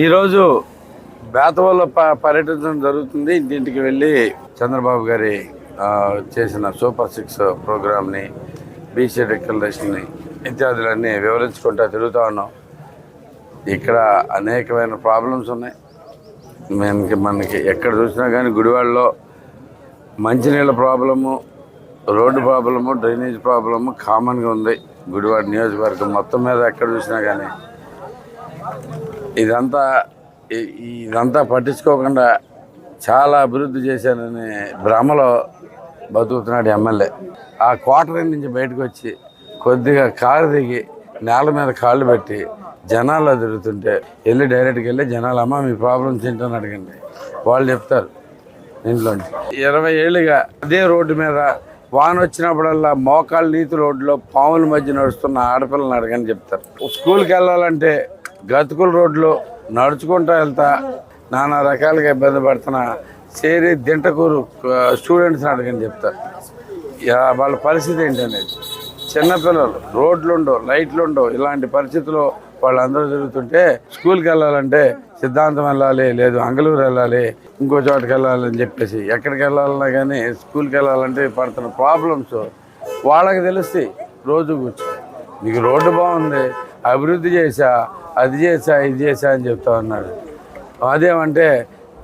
ఈరోజు బేతవల్లో ప పర్యటించడం జరుగుతుంది. ఇంటింటికి వెళ్ళి చంద్రబాబు గారి చేసిన సూపర్ సిక్స్ ప్రోగ్రామ్ని బీసీ డిక్లరేషన్ని ఇత్యాదులన్నీ వివరించుకుంటా తిరుగుతూ ఉన్నాం. ఇక్కడ అనేకమైన ప్రాబ్లమ్స్ ఉన్నాయి. మనకి మనకి ఎక్కడ చూసినా కానీ గుడివాడలో మంచినీళ్ళ problem road problem drainage problem కామన్గా ఉంది. గుడివాడ నియోజకవర్గం మొత్తం మీద ఎక్కడ చూసినా కానీ. ఇదంతా ఇదంతా పట్టించుకోకుండా చాలా అభివృద్ధి చేశానని భ్రమలో బతుకుతున్నాడు ఎమ్మెల్యే. ఆ క్వార్టర్ నుంచి బయటకు వచ్చి కొద్దిగా కారు దిగి నేల మీద కాళ్ళు పెట్టి జనాల్లో తిరుగుతుంటే వెళ్ళి డైరెక్ట్గా వెళ్ళి జనాలు అమ్మ మీ ప్రాబ్లమ్స్ ఏంటని అడగండి. వాళ్ళు చెప్తారు ఇంట్లో ఇరవై ఏళ్ళుగా అదే రోడ్డు మీద వాన వచ్చినప్పుడల్లా మోకాళ్ళ నీతి రోడ్లో పాముల మధ్య నడుస్తున్న ఆడపిల్లని అడగని చెప్తారు. స్కూల్కి వెళ్ళాలంటే గతుకుల రోడ్లు నడుచుకుంటూ వెళ్తా నానా రకాలుగా ఇబ్బంది పడుతున్న. చేరి దింటకూరు స్టూడెంట్స్ని అడగని చెప్తారు వాళ్ళ పరిస్థితి ఏంటనేది. చిన్నపిల్లలు రోడ్లు ఉండవు లైట్లు ఉండవు ఇలాంటి పరిస్థితుల్లో వాళ్ళందరూ తిరుగుతుంటే స్కూల్కి వెళ్ళాలంటే సిద్ధాంతం వెళ్ళాలి లేదు అంగళూరు వెళ్ళాలి ఇంకో చోటకి వెళ్ళాలి అని చెప్పేసి ఎక్కడికి వెళ్ళాలన్నా కానీ స్కూల్కి వెళ్ళాలంటే పడుతున్న ప్రాబ్లమ్స్ వాళ్ళకి తెలుస్తాయి. రోజు కూర్చొని మీకు రోడ్డు బాగుంది అభివృద్ధి చేశా అది చేశా ఇది చేశా అని చెప్తా ఉన్నాడు. అదేమంటే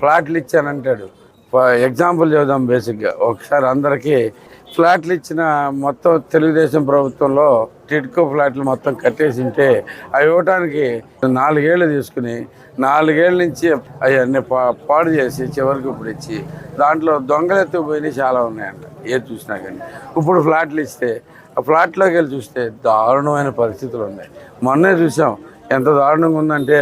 ఫ్లాట్లు ఇచ్చానంటాడు ఎగ్జాంపుల్ చెబుదాం బేసిక్గా. ఒకసారి అందరికీ ఫ్లాట్లు ఇచ్చిన మొత్తం తెలుగుదేశం ప్రభుత్వంలో టిడ్కో ఫ్లాట్లు మొత్తం కట్టేసి ఉంటే అవి ఇవ్వటానికి నాలుగేళ్ళు తీసుకుని నాలుగేళ్ళ నుంచి అవన్నీ పా పాడు చేసి చివరికి ఇప్పుడు ఇచ్చి దాంట్లో దొంగలు ఎత్తుకుపోయినవి చాలా ఉన్నాయంట. ఏది చూసినా కానీ. ఇప్పుడు ఫ్లాట్లు ఇస్తే ఆ ఫ్లాట్లోకి వెళ్ళి చూస్తే దారుణమైన పరిస్థితులు ఉన్నాయి. మొన్నే చూసాం ఎంత దారుణంగా ఉందంటే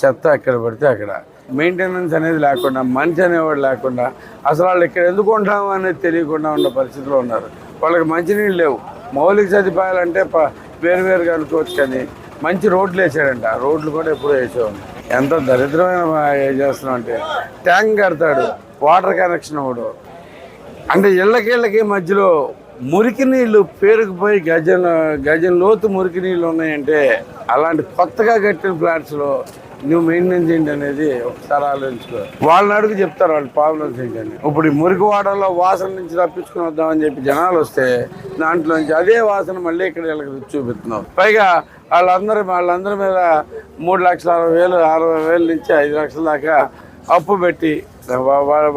చెత్త ఎక్కడ పడితే అక్కడ. మెయింటెనెన్స్ అనేది లేకుండా మనిషి అనేవాడు లేకుండా అసలు వాళ్ళు ఇక్కడ ఎందుకు ఉంటాము అనేది తెలియకుండా ఉన్న పరిస్థితిలో ఉన్నారు. వాళ్ళకి మంచినీళ్ళు లేవు. మౌలిక సదుపాయాలంటే ప వేరు వేరుగా అనుకోవచ్చు కానీ మంచి రోడ్లు వేసాడంట. ఆ రోడ్లు కూడా ఎప్పుడూ వేసేవాడు ఎంత దరిద్రమైన ఏం చేస్తున్నాం అంటే ట్యాంక్ కడతాడు వాటర్ కనెక్షన్ ఇవ్వడు అంటే ఇళ్ళకి మధ్యలో మురికి నీళ్ళు పేరుకుపోయి గజం గజం లోతు మురికి నీళ్ళు ఉన్నాయంటే అలాంటి కొత్తగా కట్టిన ఫ్లాట్స్లో నువ్వు మెయింటెనెన్స్ ఏంటి అనేది ఒకసారి ఆలోచించుకో. వాళ్ళని అడుగు చెప్తారు వాళ్ళ ప్రాబ్లమ్స్ ఏంటని. ఇప్పుడు ఈ మురికి వాడలో వాసన నుంచి తప్పించుకుని వద్దామని చెప్పి జనాలు వస్తే దాంట్లో నుంచి అదే వాసన మళ్ళీ ఇక్కడ వీళ్ళకి చూపిస్తున్నాం చూపిస్తున్నావు. పైగా వాళ్ళందరి వాళ్ళందరి మీద మూడు లక్షల అరవై వేలు అరవై వేల నుంచి ఐదు లక్షల దాకా అప్పు పెట్టి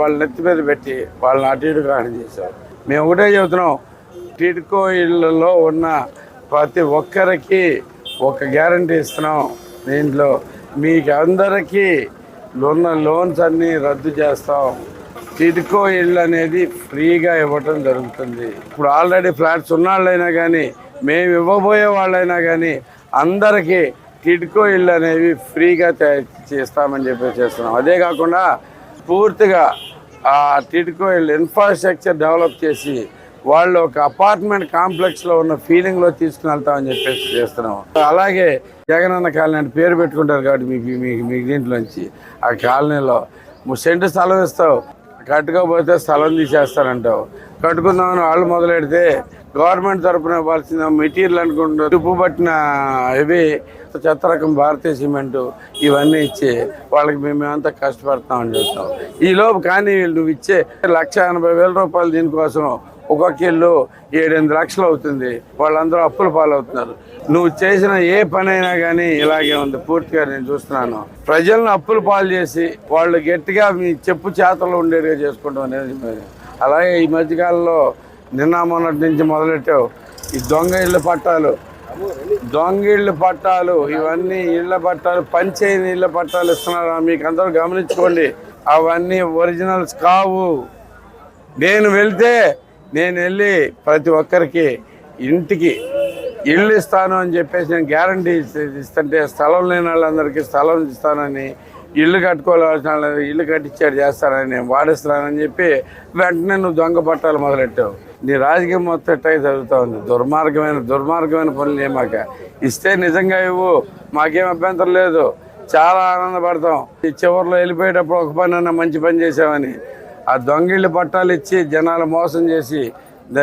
వాళ్ళ నెత్తి మీద పెట్టి వాళ్ళని అటు ఇటు కాని చేశారు. మేము ఒకటే చెబుతున్నాం టిడ్కో ఇళ్ళలో ఉన్న ప్రతి ఒక్కరికి ఒక గ్యారంటీ ఇస్తున్నాం దీంట్లో. మీకు అందరికీ ఉన్న లోన్స్ అన్నీ రద్దు చేస్తాం. టిడ్కో ఇళ్ళు అనేది ఫ్రీగా ఇవ్వటం జరుగుతుంది. ఇప్పుడు ఆల్రెడీ ఫ్లాట్స్ ఉన్నవాళ్ళైనా కానీ మేము ఇవ్వబోయే వాళ్ళైనా కానీ అందరికీ టిడ్కో ఇళ్ళు అనేవి ఫ్రీగా చేస్తామని చెప్పి చేస్తున్నాం. అదే కాకుండా పూర్తిగా ఆ టిడ్కో వీళ్ళు ఇన్ఫ్రాస్ట్రక్చర్ డెవలప్ చేసి వాళ్ళు ఒక అపార్ట్మెంట్ కాంప్లెక్స్లో ఉన్న ఫీలింగ్లో తీసుకుని వెళ్తామని చెప్పేసి చేస్తున్నాం. అలాగే జగనన్న కాలనీ అని పేరు పెట్టుకుంటారు కాబట్టి మీకు మీకు మీ దీంట్లోంచి. ఆ కాలనీలో. నువ్వు సెంటు స్థలం ఇస్తావు. కట్టుకోకపోతే స్థలం తీసేస్తానంటావు కట్టుకుందామని వాళ్ళు మొదలెడితే గవర్నమెంట్ తరపున ఇవ్వాల్సిన మెటీరియల్ అనుకుంటారు తుప్పు పట్టిన ఇవి చెత్త రకం భారతీయ సిమెంటు ఇవన్నీ ఇచ్చి వాళ్ళకి మేము కష్టపడతామని చూస్తాం. ఈలోపు కానీ నువ్వు ఇచ్చే లక్ష ఎనభై వేల రూపాయలు దీనికోసం ఒక్కొక్క ఇల్లు ఏడెనిమిది లక్షలు అవుతుంది. వాళ్ళందరూ అప్పుల పాలవుతున్నారు. నువ్వు చేసిన ఏ పని అయినా కానీ ఇలాగే ఉంది. పూర్తిగా నేను చూస్తున్నాను. ప్రజలను అప్పుల పాలు చేసి వాళ్ళు గట్టిగా మీ చెప్పు చేతలు ఉండేట్టుగా చేసుకుంటాం అనేది అలాగే ఈ మధ్యకాలంలో నిన్న మొన్నటి నుంచి మొదలెట్టావు? ఈ దొంగ ఇళ్ళ పట్టాలు దొంగ ఇళ్ళ పట్టాలు ఇవన్నీ ఇళ్ళ పట్టాలు పంచైన ఇళ్ళ పట్టాలు ఇస్తున్నారు? మీకు అందరూ గమనించుకోండి. అవన్నీ ఒరిజినల్స్ కావు. నేను వెళ్తే నేను వెళ్ళి ప్రతి ఒక్కరికి ఇంటికి ఇల్లు ఇస్తాను అని చెప్పేసి నేను గ్యారంటీ ఇస్తుంటే స్థలం లేని వాళ్ళందరికీ స్థలం ఇస్తానని ఇల్లు కట్టుకోవాల్సిన వాళ్ళని ఇల్లు కట్టించాడు చేస్తానని నేను వాడిస్తానని చెప్పి వెంటనే నువ్వు దొంగ పట్టాలు మొదలెట్టావు. నీ రాజకీయం మొత్తం ఎట్టగా జరుగుతూ ఉంది? దుర్మార్గమైన దుర్మార్గమైన పనులు ఏమాక ఇస్తే నిజంగా ఇవ్వు. మాకేం అభ్యంతరం లేదు. చాలా ఆనందపడతాం. ఈ చివరిలో వెళ్ళిపోయేటప్పుడు ఒక పని అన్న మంచి పని చేసామని ఆ దొంగిళ్ళు పట్టాలు ఇచ్చి జనాలు మోసం చేసి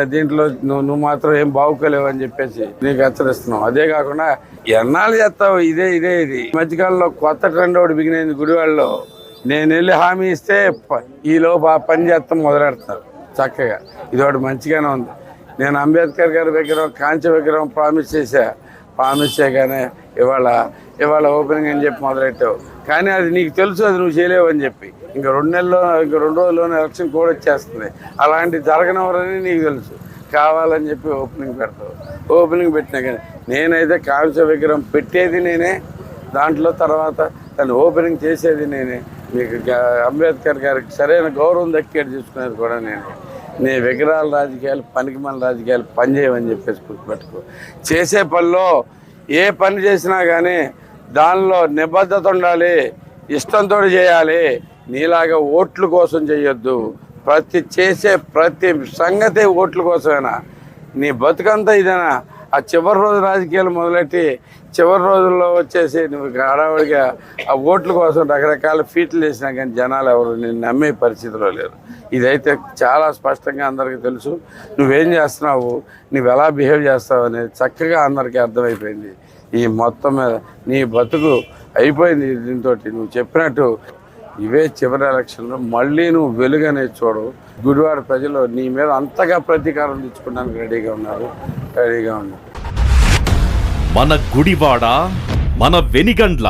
దీంట్లో నువ్వు నువ్వు మాత్రం ఏం బాగుకోలేవు అని చెప్పేసి నీకు హెచ్చరిస్తున్నావు అదే కాకుండా ఎన్నాళ్ళు చేస్తావు? ఇదే ఇదే ఇది. ఈ మధ్యకాలంలో కొత్త ట్రెండ్ ఒకటి బిగినైంది గుడివాళ్ళలో నేను వెళ్ళి హామీ ఇస్తే ప- ఈ లోపు ఆ పని చేస్తాం మొదలెడతారు. చక్కగా. ఇది ఒకటి మంచిగానే ఉంది. నేను అంబేద్కర్ గారి విగ్రహం కాంచ విగ్రహం ప్రామిస్ చేశా. ప్రామిస్ చేయగానే ఇవాళ ఇవాళ ఓపెనింగ్ అని చెప్పి మొదలెట్టావు. కానీ అది నీకు తెలుసు అది నువ్వు చేయలేవు అని చెప్పి. ఇంకా రెండు నెలల్లో ఇంకా రెండు రోజుల్లోనే ఎలక్షన్ కూడా వచ్చేస్తుంది. అలాంటి జరగనవరని నీకు తెలుసు. కావాలని చెప్పి ఓపెనింగ్ పెడతావు. ఓపెనింగ్ పెట్టినా కానీ నేనైతే కాంస విగ్రహం పెట్టేది నేనే. దాంట్లో తర్వాత దాన్ని ఓపెనింగ్ చేసేది నేనే. మీకు అంబేద్కర్ గారికి సరైన గౌరవం దక్కేది చూసుకునేది కూడా నేను. నీ విగ్రహాల రాజకీయాలు పనికిమాల రాజకీయాలు పనిచేయమని చెప్పేసి గుర్తుపెట్టుకో. చేసే పనిలో ఏ పని చేసినా కానీ దానిలో నిబద్ధత ఉండాలి ఇష్టంతో చేయాలి నీలాగా ఓట్ల కోసం చేయొద్దు. ప్రతి చేసే ప్రతి సంగతి ఓట్ల కోసమేనా? నీ బతుకంతా ఇదేనా? ఆ చివరి రోజు రాజకీయాలు మొదలెట్టి చివరి రోజుల్లో వచ్చేసి నువ్వు హడావుడిగా ఆ ఓట్ల కోసం రకరకాల ఫీట్లు వేసినా కానీ జనాలు ఎవరు నేను నమ్మే పరిస్థితిలో లేరు. ఇదైతే చాలా స్పష్టంగా అందరికీ తెలుసు. నువ్వేం చేస్తున్నావు? నువ్వు ఎలా బిహేవ్ చేస్తావు అనేది చక్కగా అందరికీ అర్థమైపోయింది. ఈ మొత్తం మీద నీ బతుకు అయిపోయింది దీంతో నువ్వు చెప్పినట్టు ఇవే చివరి ఎలక్షన్లో. మళ్ళీ నువ్వు వెలుగనేది చూడు. గుడివాడ ప్రజలు నీ మీద అంతగా ప్రతీకారం తెచ్చుకోవడానికి రెడీగా ఉన్నారు. రెడీగా ఉన్నారు మన గుడివాడ మన వెనిగండ్ల.